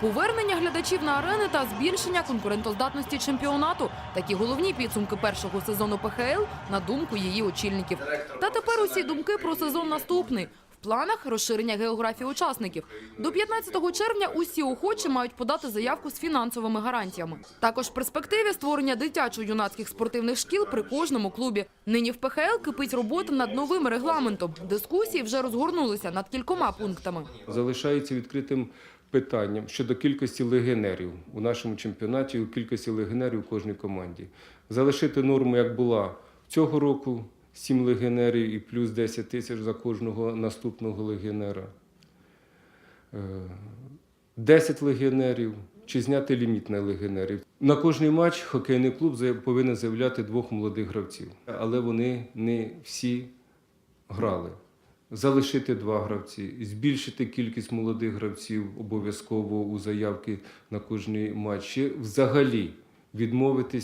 Повернення глядачів на арени та збільшення конкурентоздатності чемпіонату такі головні підсумки першого сезону ПХЛ на думку її очільників. Та тепер усі думки про сезон наступний. Планах розширення географії учасників. До 15 червня усі охочі мають подати заявку з фінансовими гарантіями. Також в перспективі створення дитячо-юнацьких спортивних шкіл при кожному клубі. Нині в ПХЛ кипить робота над новим регламентом. Дискусії вже розгорнулися над кількома пунктами. залишається відкритим питанням щодо кількості легіонерів у нашому чемпіонаті, у кількості легіонерів у кожній команді. Залишити норму, як була цього року, 7 легіонерів і плюс 10 тисяч за кожного наступного легіонера. Е, 10 легіонерів чи зняти ліміт на легіонерів. На кожний матч хокейний клуб повинен заявляти двох молодих гравців, але вони не всі грали. Залишити два гравці, збільшити кількість молодих гравців обов'язково у заявки на кожний матч. Чи взагалі відмовитись